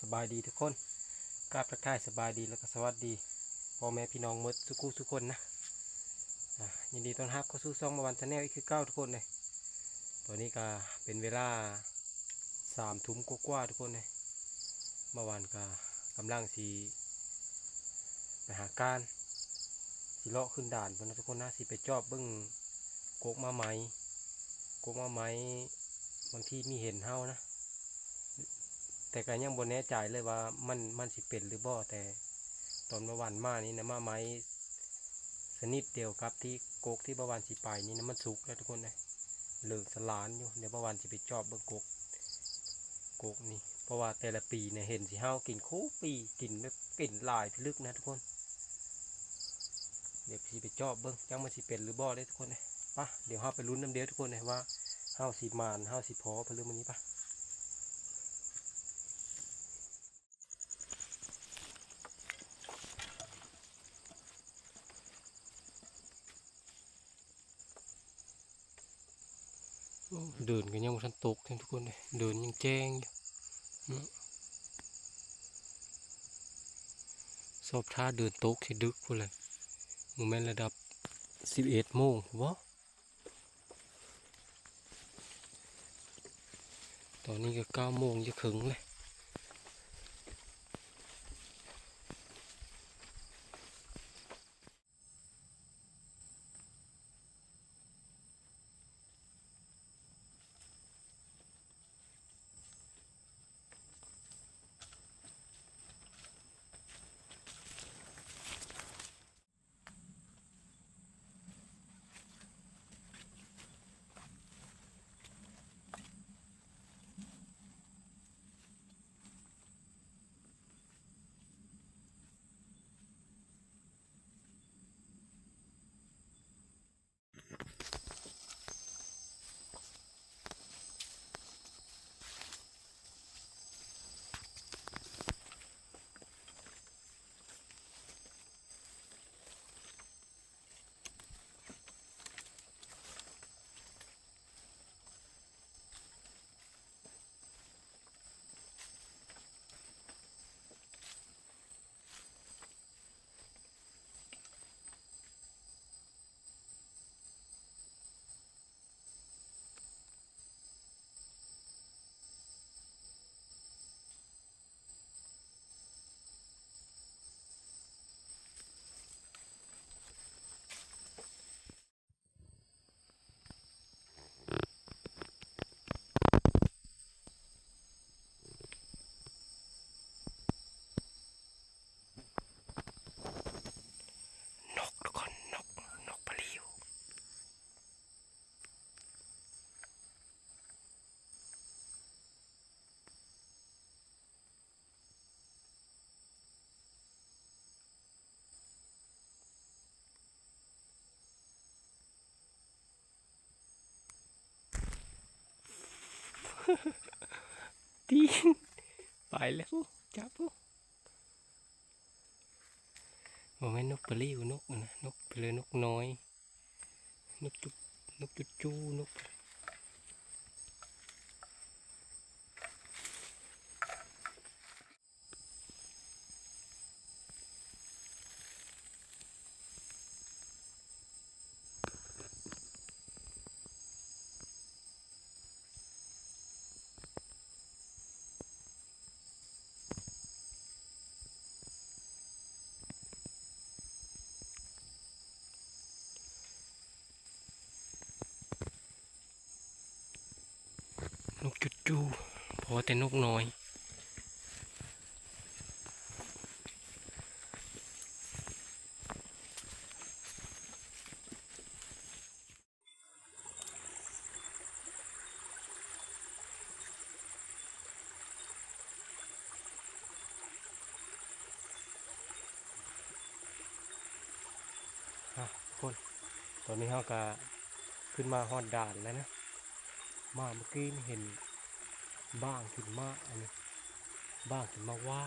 สบายดีทุกคนกราบทักทายสบายดีแล้วก็สวัสดีพ่อแม่พี่น้องหมดสุกูทุกคนนะยินดีต้อนรับเข้าสู่ซองมาวันชาแนลอีกคือเก้าทุกคนเลยตอนนี้ก็เป็นเวลาสามทุ่มกว่าๆทุกคนเลยเมื่อวานก็กำลังสีไปหาการสีเลาะขึ้นด่านเพนนะทุกคนนะสีไปจอบเบิ้งโกกมาไหมกกมาไหมบางที่มีเห็นเฮานะ แต่ก็ยังบนแน่ใจเลยว่ามันมันสิเป็นหรือบ่แต่ตอนเมื่อวานมานี่นะมาไม้สนิทเดียวกับที่โกกที่เมื่อวานสิไปนี่นะมันสุกแล้วทุกคนเลยเหลืองสลานอยู่เดี๋ยวเมื่อวานสิไปจอบเบิ่งโกกโกกนี่เพราะว่าแต่ละปีเนี่ยเห็นสิเฮากินคู่ปีกินแบบกลิ่นลายพิลึกนะทุกคน เดี๋ยวสิไปจอบเบิ่งยังมันสิเป็นหรือบ่ได้ทุกคนเลยปะเดี๋ยวเฮาไปลุ้นน้ำเดียวทุกคนเลยว่าเฮาสิมานเฮาสิพอเพลือมันนี้ปะ เดินกันยังมันตกทุกคนเลยเดินยังแจ้งอยู่สอบท่าเดินตกที่ดึกพู้นเลยมเมนต์ระดับสิบเอ็ดโมงวะตอนนี้ก็เก้าโมงจะถึงเลย ตีนไปแล้วจับปุ๊โมเมนนกปลิวนกนะนกเปลือยนกน้อย นกจุดนกจุดจูนกนกจุดจูพอ แต่นกน้อยอะคนตอนนี้เขาก็ขึ้นมาฮอดด่านแล้วนะ มาเมื่อกี้นี่เห็น บ้างขึ้นมาอันนี้บ้างกินมาว่า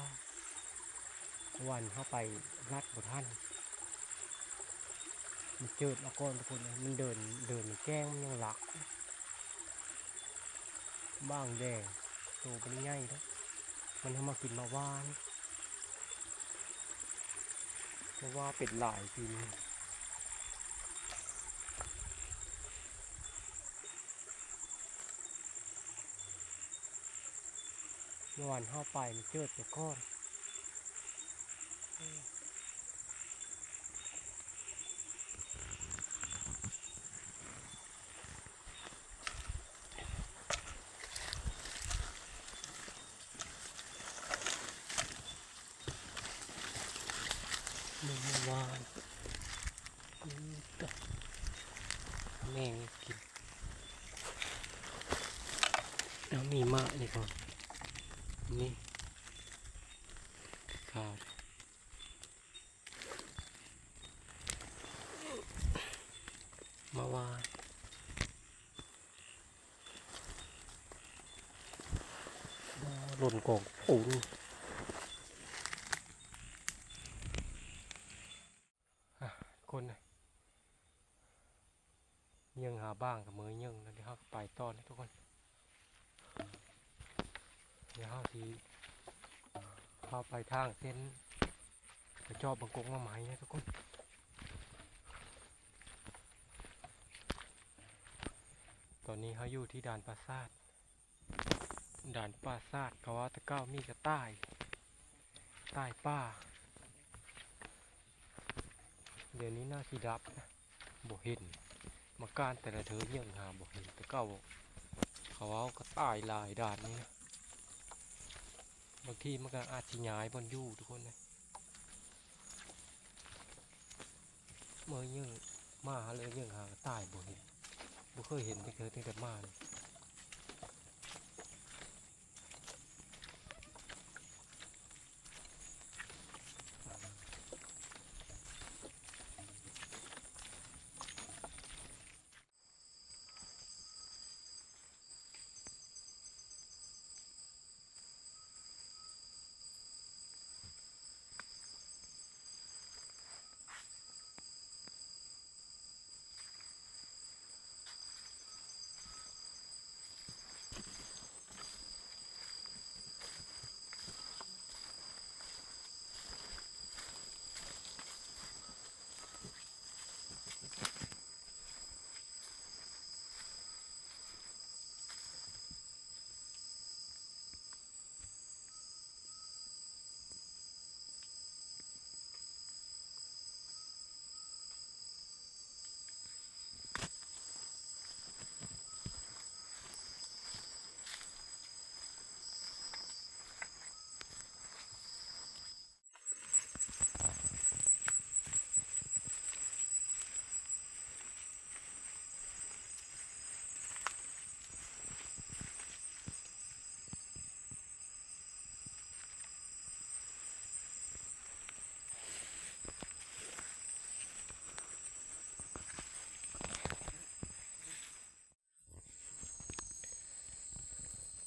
วันเข้าไปรัดบท่านมันเจิดมาก่อนทุกคนเลยมันเดินเดินแกล้งมันยังหลัก บ้างแดงโตไปง่ายแล้วมันทำมากินมาว่านมาว่าเป็ดหลายปีนี้ เมื่อวานเข้าไปมันเจิดไปก้อน เมื่อวานอืมตะแม่งกินแล้วมีมะนี่ก่อนนี่ข้าวมาวานหล่นกอง ปูนคนยังหาบ้างกับมือยังแล้วเดี๋ยวเขาไปตอนนะทุกคน เดี๋ยวเขาทีเข้าไปทางเส้นกระจอบบางกงมาไหมนะทุกคนตอนนี้เขาอยู่ที่ด่านปราสาท ด่านปราสาทเขาว่าตะเก้ามีกระต่ายใต้ป้า เดี๋ยวนี้น่าสิดับนะบ่เห็น มาการแต่ละเธอยังหาบ่เห็นต่เก้าเขาเอาก็ตายลายด่านนี่นะบางทีมันก็อาจสิย้ายบนยู่ทุกคนนะเมื่อยังมาเลยยังหาก็ตายบ่เห็นบ่เคยเห็นแต่เคยตั้งแต่มาเลย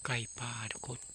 ไก่ป่าทุกคน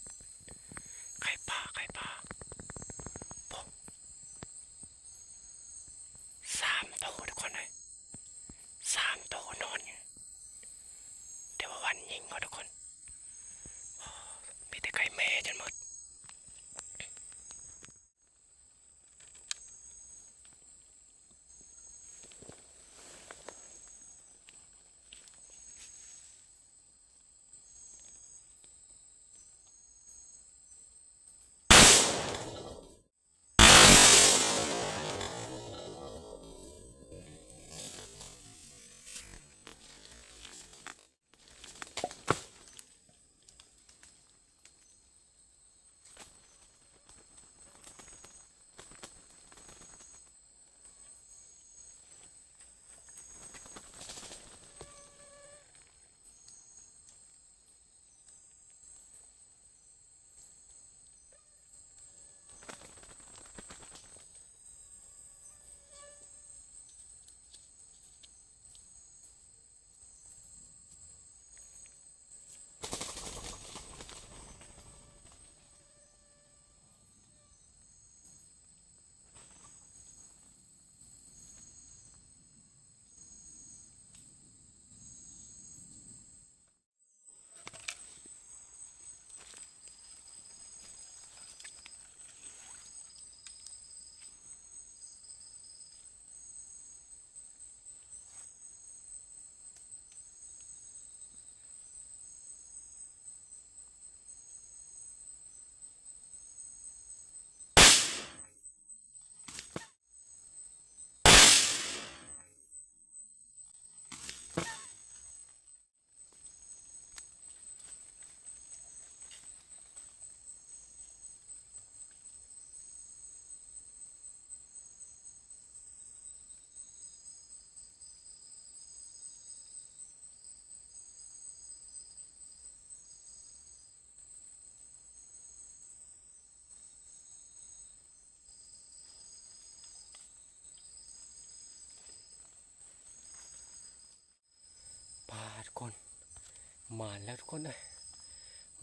มานแล้วทุกคนเลย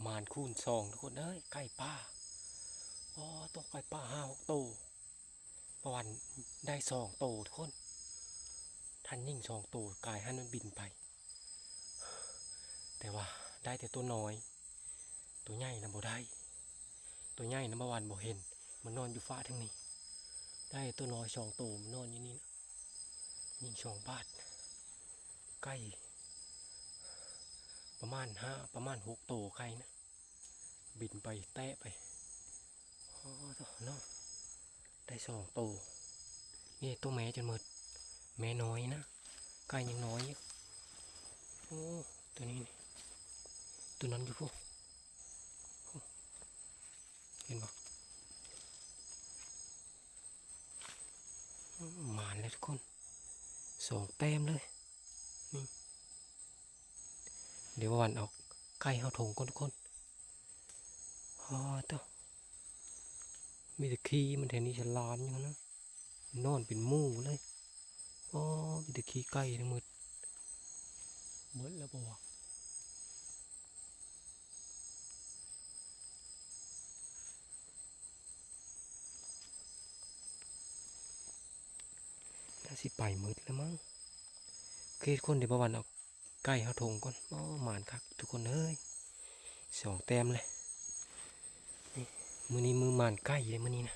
มานคูณสองทุกคนเอ้ยไก่ป้าอ๋อตัวไก่ป้าห้าหกตัวประวันได้สองโตทุกคนท่านยิ่งสองโตกายหันมันบินไป แต่ว่าได้แต่ตัวน้อย ตัวใหญ่นะบ่ได้ ตัวใหญ่นะเมื่อวานบ่เห็น มันนอนอยู่ฟ้าทั้งนี้ ได้ตัวน้อยสองโตมันนอนอยู่นี่นะยิงสองบาทใกล้ ประมาณห้าประมาณหกตัวไก่นะ บินไปแตะไปโอ้ตัวเนาะได้สองตัวนี่ตัวแม่จนหมด แม่น้อยนะไก่ยังน้อยอยู่โอ้ตัวนี้นี่ตัวนั้นอยู่พวกเห็นปะมหมานเลยทุกคนสองแต้มเลยนี่ เดี๋ยววันเอาไก่เอาถงก่อนทุกคนอ๋อตัวมีแต่ขี้มันแถวนี้ฉลามอยู่นะนอนเป็นมู่เลยอ๋อมีแต่ขี้ไก่ทั้งหมดหมดแล้วปะวน่าสิไปหมดแล้วมั้งเคสคนเดี๋ยววันเอา ใกล้เขาทงก่อนอ๋อหมานคักทุกคนเอ้ยสองแต้มเลยมือนี้มือหมานใกล้เลยมือนี้นะ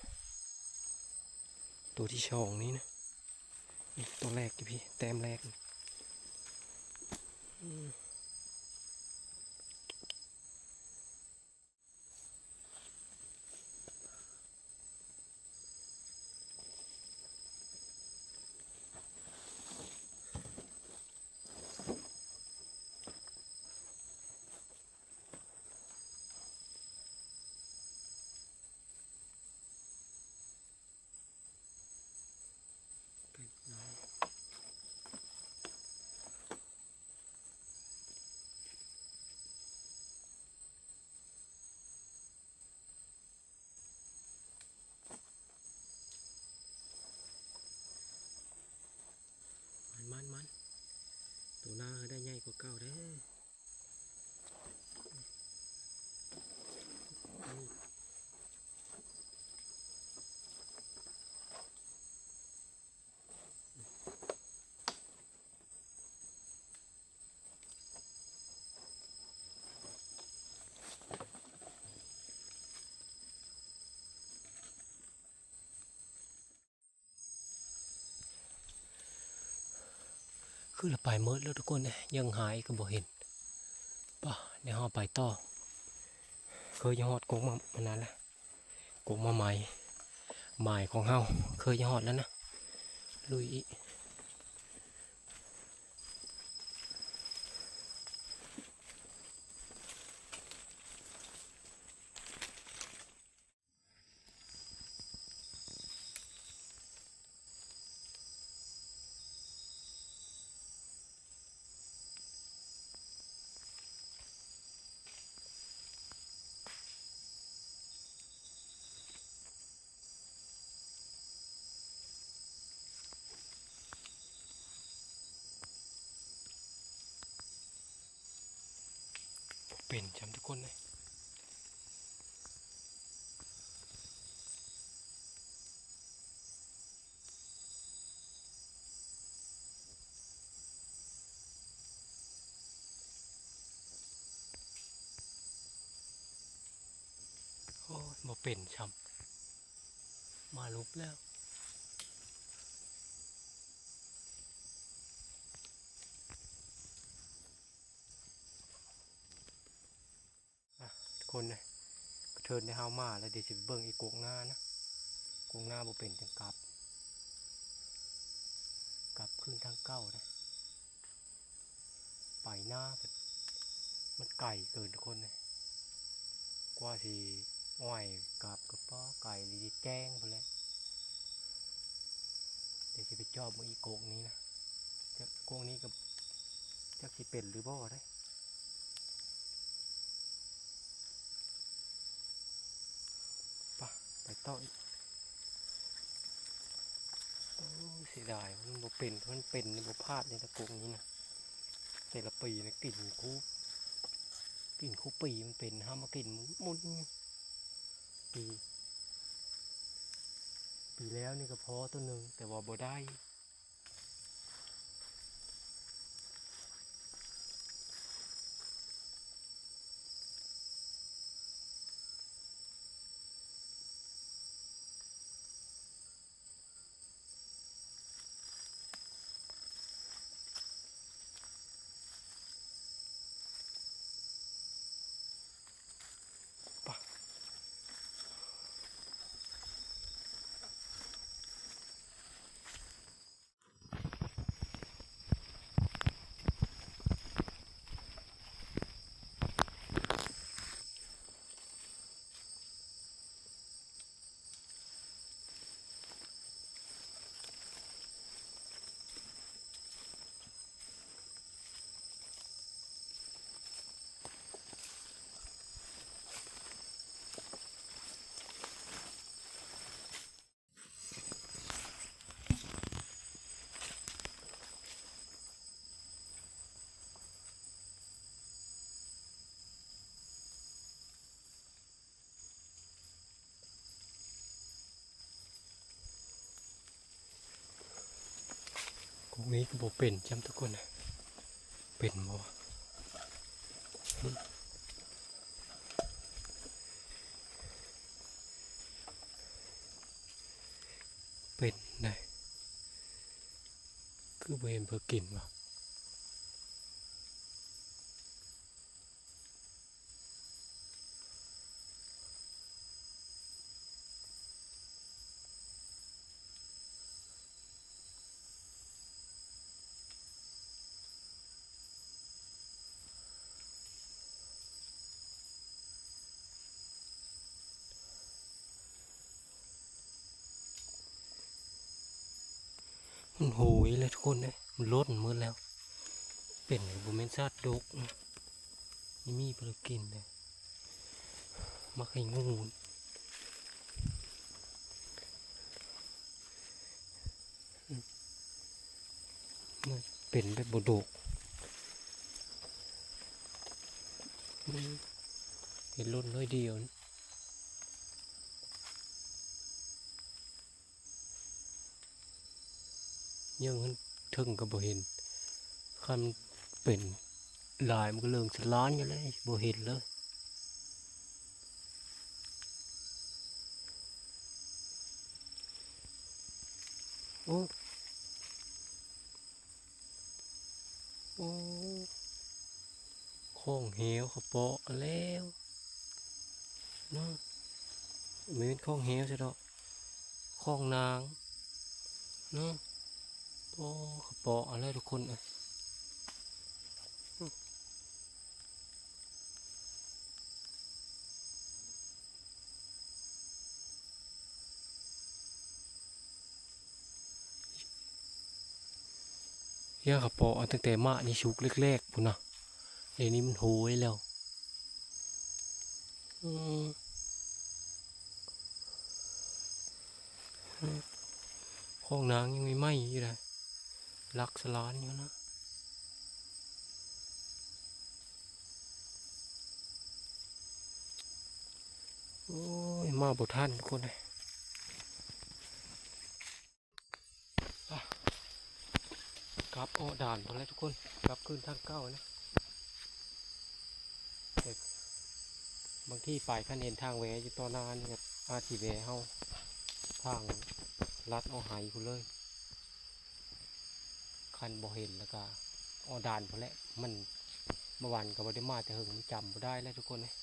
ตัวที่สองนี้นะตัวแรกดิพี่แต้มแรกมมันมันมันตัวหน้าได้ใหญ่กว่าเก่าเด้อนี่ คือเราไปเมิดแล้วทุกคนเนี่ยยังหายก็บ่เห็นป่ะเดี๋ยวเราไปต่อเคยยังหอดกงมามานานแล้วกงมาใหม่หม่ของเฮาเคยยังหอดแล้วนะลุยอี เป็นจำทุกคนเลยโอ้ยมาเป็นช้ำมาลุกแล้ว อะทุก คนเลยกระเทินในเฮามาแล้วเดี๋ยวจะไปเบิ่งอีกกงหน้านะกงหน้าบ่เป็นจังกลับ กลับขึ้นทางเก้านะไปหน้ามันไก่เกินคนเลยกว่าสิอ้อยกลับกับป้อไก่ดีแจ้งไปแล้วเดี๋ยวจะไปจอบมืออีกโกงนี้นะจะโกงนี้กับจักสิเป็นหรือบ่ได้ ปะไป ต่ออีกโอ้เสียดายมันบ่เป็นมันเป็นมันบ่พลาดในตะกงนี้นะแต่ละปีนะกลิ่นคูกลิ่นคุปปีมันเป็นห้ามากลิ่นมุนปีปีแล้วนี่ก็พอตัวหนึ่งแต่ว่าบ่ได้ กนี้ก็บ่เป็นจำทุกคนนะเป็นบ่เป็นได้คือเวรเพื่อกินบ่ เลยทุกคนเลยมันลดมืดแล้ว เป็นบุเมนซาดดกนี่มีเพื่อกินเลยมักให้งูมันเป็นแบบบดกมเห็นลดน้อยเดียวนี่ ยังมันถึงก็บ่เห็นคันเป็นลายมันก็เรื่องสล้านอยู่เลยบ่เห็นเลยโอ้โอ้ข้องเหวเขาเปาะแล้วเนาะม่เป็นข้องเหวใช่ดอกข้องนางเนาะ โอ้กระเปาะอะไรทุกคนเอ้ยเฮียกระเปาะตั้งแต่มานี่ชุกเล็กๆพุ่นนะเดี๋ยวนี้มันโหยแล้วห้องนางยังไม่ไหม้อยู่เลย ลักสลานอยู่นะโอ้ยมาบ่ท่านทุกคนเลยกลับอ้อด่านพอแล้วทุกคนกลับคืนทางเก้านะแต่บางที่ปลายคันเห็นทางแหวอยู่ต่อหน้านี่ครับอาทีแหวเฮาทางลัดเอาหายคุณเลย คันบ่เห็นแล้วก็ออดานพอแล้วมันเมื่อวานก็บ่ได้มาแต่หึงมันจำบ่ได้แล้วทุกคนเลย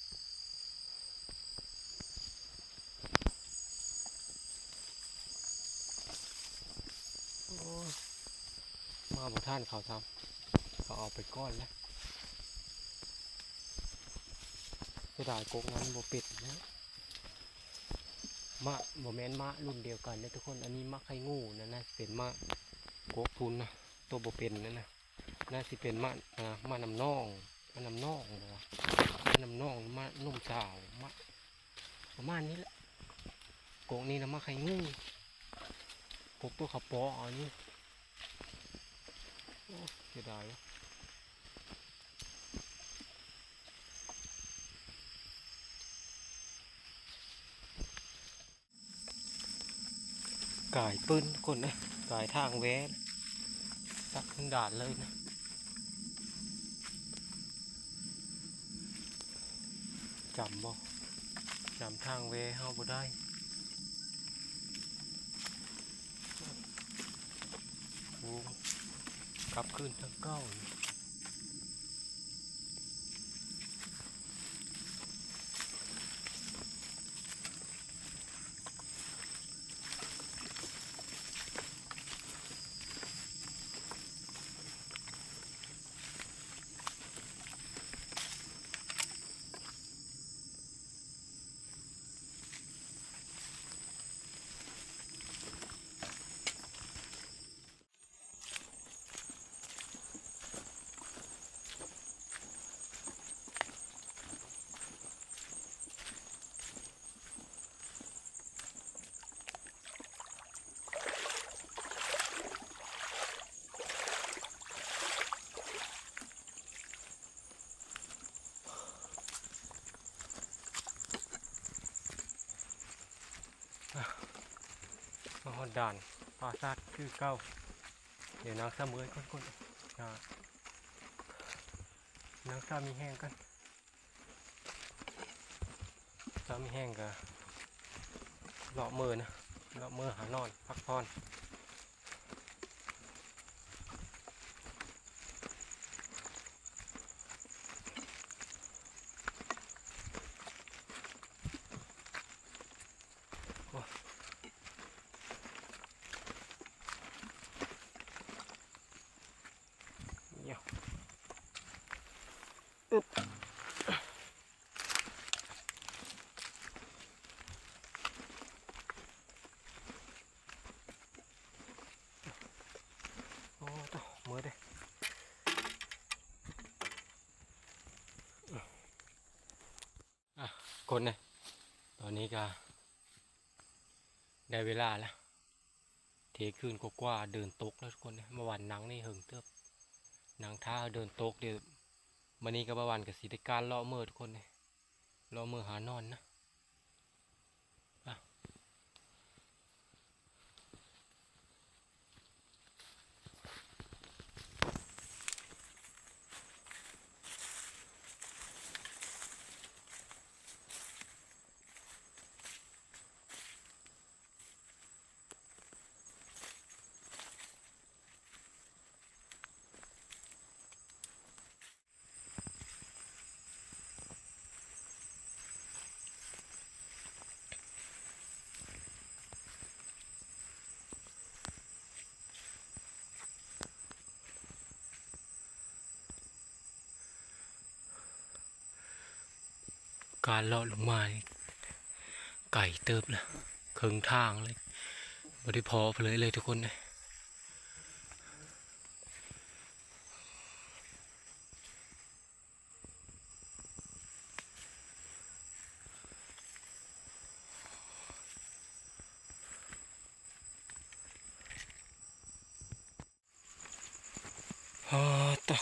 มาบ่ท่านเขาทำเขาเอาไปก้อนแล้วเสียดายกกนั้นบ่ปิดนะมะบ่แม่นมะรุ่นเดียวกันนะทุกคน อันนี้มะไข่งูนะนะเป็นมะโกกทุนนะ ตัวโบเป็นนั่นนะน่าสิเป็นมะมะน้ำน่องมะน้ำน่องนะมะน้ำน่องมะนุ่มสาวมะประมาณนี้แหละโกงนี่นะมะไข่งูกกตัวขับปออันนี้โอ้เสียดายวะกายปืนคนนะกายทางแว้ ตักขึ้นด่านเลยนะจำบ่จำทางเวะเฮาบ่ได้วูกลับขึ้นทางเก้าอยู่ ดด่านปราสาทคือเก้าเดี๋ยวนางซาเมยก่อนก่อนะนางซามีแห้งกันซามีแห้งกะเลาะมือนะเลาะมือหานอน พักผ่อนโอ้ยเดี๋ยวอึ๊บโอ้ต่อมือเด้อะคนเนี่ยตอนนี้ก็ ได้ เวลาแล้วเทคืนกว่าๆเดินตกแล้วทุกคนเนี่ยเมื่อวานนังนี่หึงเติบนังท่าเดินตกเดี๋ยววันนี้ก็เมื่อวานกับสีดการล่อเมื่อทุกคนเนี่ยล่อเมื่อหานอนนะ การเลาะลงมาไก่เติบเลยครึ่งทางเลยไม่ได้พอเลยเลยทุกคนเลยอ๋อต่อ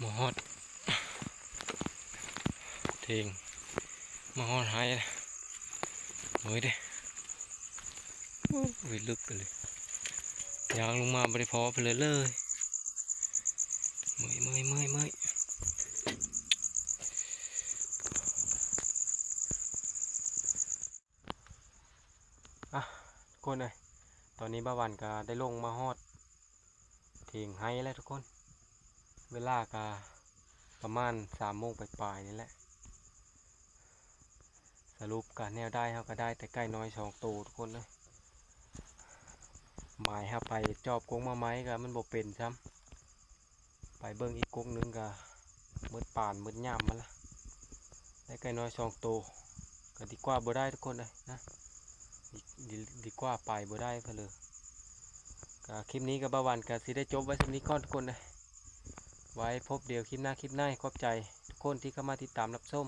หมอฮอดเทงหมาฮอดหายนะโอ้ยเด้โอ้ยลึกไปเลยยางลงมาบริพอไปเลยเลยเมื่อยเมื่อยเมื่อยเมื่อยอะทุก คนเลยตอนนี้บ้าวันก็ได้ลงมาฮอดเทงไห้แล้วทุกคน เวลากาประมาณสามโมงปลายๆนี่แหละ สรุปการแนวได้เขาก็ได้แต่ใกล้น้อยสองตัวทุกคนเลยหมายเขาไปจอบกงมาไหมก็มันบ่เป็นซ้ำไปเบิ่งอีกกงนึงก็มืดป่านมืดย่ำมันละได้ใกล้น้อยสองตัวก็ดีกว่าบ่ได้ทุกคนเลยนะ ดีกว่าไปบ่ได้เพนเลยก็คลิปนี้กับบาวันก็สิได้จบไว้สำนี้ก่อนทุกคนเลยไว้พบเดียวคลิปหน้าคลิปหน้าขอบใจ ทุกคนที่เข้ามาติดตามรับชม